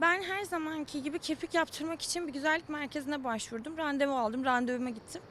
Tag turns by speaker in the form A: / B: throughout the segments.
A: Ben her zamanki gibi kirpik yaptırmak için bir güzellik merkezine başvurdum. Randevu aldım, randevuma gittim.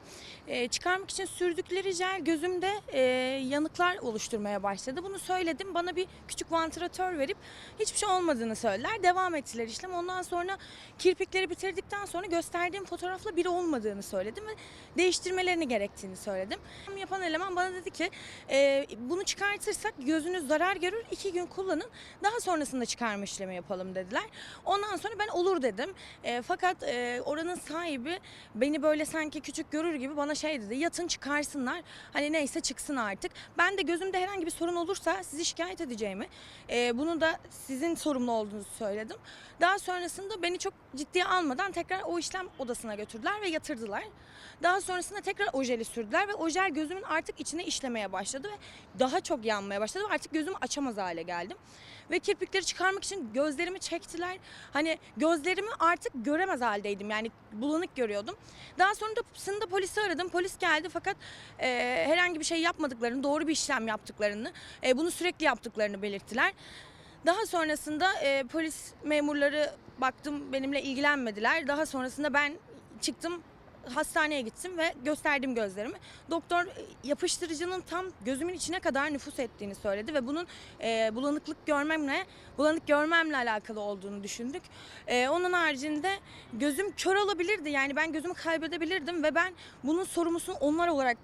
A: Ee, çıkarmak için sürdükleri jel gözümde e, yanıklar oluşturmaya başladı. Bunu söyledim. Bana bir küçük vantilatör verip hiçbir şey olmadığını söylediler. Devam ettiler işlem. Ondan sonra kirpikleri bitirdikten sonra gösterdiğim fotoğrafla biri olmadığını söyledim ve değiştirmelerini gerektiğini söyledim. Yapan eleman bana dedi ki e, bunu çıkartırsak gözünüz zarar görür. iki gün kullanın. Daha sonrasında çıkarma işlemi yapalım dediler. Ondan sonra ben olur dedim. E, fakat e, oranın sahibi beni böyle sanki küçük görür gibi bana şey dedi. Yatın çıkarsınlar. Hani neyse çıksın artık. Ben de gözümde herhangi bir sorun olursa sizi şikayet edeceğimi, e, bunu da sizin sorumlu olduğunuzu söyledim. Daha sonrasında beni çok ciddiye almadan tekrar o işlem odasına götürdüler ve yatırdılar. Daha sonrasında tekrar ojeli sürdüler ve ojel gözümün artık içine işlemeye başladı ve daha çok yanmaya başladı ve artık gözümü açamaz hale geldim. Ve kirpikleri çıkarmak için gözlerimi çektiler. Hani gözlerimi artık göremez haldeydim. Yani bulanık görüyordum. Daha sonra da sınıfta polisi aradım. Polis geldi fakat e, herhangi bir şey yapmadıklarını, doğru bir işlem yaptıklarını, e, bunu sürekli yaptıklarını belirttiler. Daha sonrasında e, polis memurları baktım benimle ilgilenmediler. Daha sonrasında ben çıktım hastaneye gittim ve gösterdim gözlerimi. Doktor e, yapıştırıcının tam gözümün içine kadar nüfus ettiğini söyledi ve bunun e, bulanıklık görmemle, bulanık görmemle alakalı olduğunu düşündük. E, onun haricinde gözüm kör olabilirdi. Yani ben gözümü kaybedebilirdim ve ben bunun sorumlusunu onlar olarak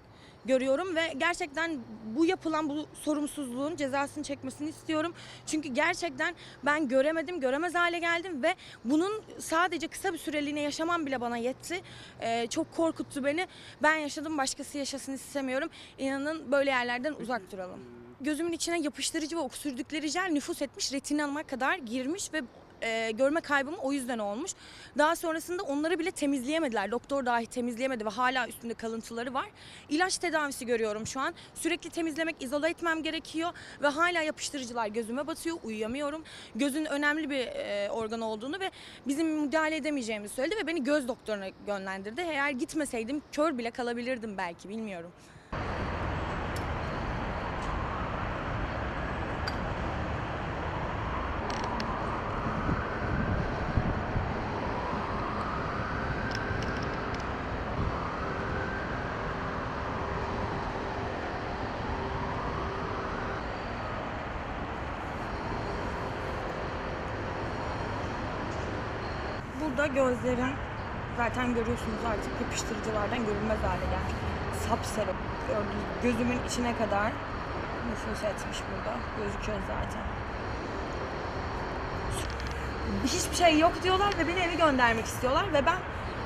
A: görüyorum ve gerçekten bu yapılan bu sorumsuzluğun cezasını çekmesini istiyorum. Çünkü gerçekten ben göremedim, göremez hale geldim ve bunun sadece kısa bir süreliğine yaşamam bile bana yetti. Ee, çok korkuttu beni. Ben yaşadım, başkası yaşasın istemiyorum. İnanın böyle yerlerden uzak duralım. Gözümün içine yapıştırıcı ve sürdükleri jel nüfus etmiş, retinama kadar girmiş ve e, görme kaybım o yüzden olmuş. Daha sonrasında onları bile temizleyemediler. Doktor dahi temizleyemedi ve hala üstünde kalıntıları var. İlaç tedavisi görüyorum şu an. Sürekli temizlemek, izole etmem gerekiyor ve hala yapıştırıcılar gözüme batıyor. Uyuyamıyorum. Gözün önemli bir e, organ olduğunu ve bizim müdahale edemeyeceğimizi söyledi ve beni göz doktoruna yönlendirdi. Eğer gitmeseydim kör bile kalabilirdim belki bilmiyorum. Burada gözlerim zaten görüyorsunuz artık yapıştırıcılardan görünmez hale gelmiş. Sapsarı gözümün içine kadar nüfus etmiş burada. Gözüküyor zaten. Hiçbir şey yok diyorlar ve beni eve göndermek istiyorlar ve ben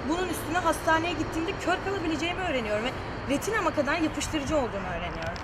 A: bunun üstüne hastaneye gittiğimde kör kalabileceğimi öğreniyorum ve retinama kadar yapıştırıcı olduğunu öğreniyorum.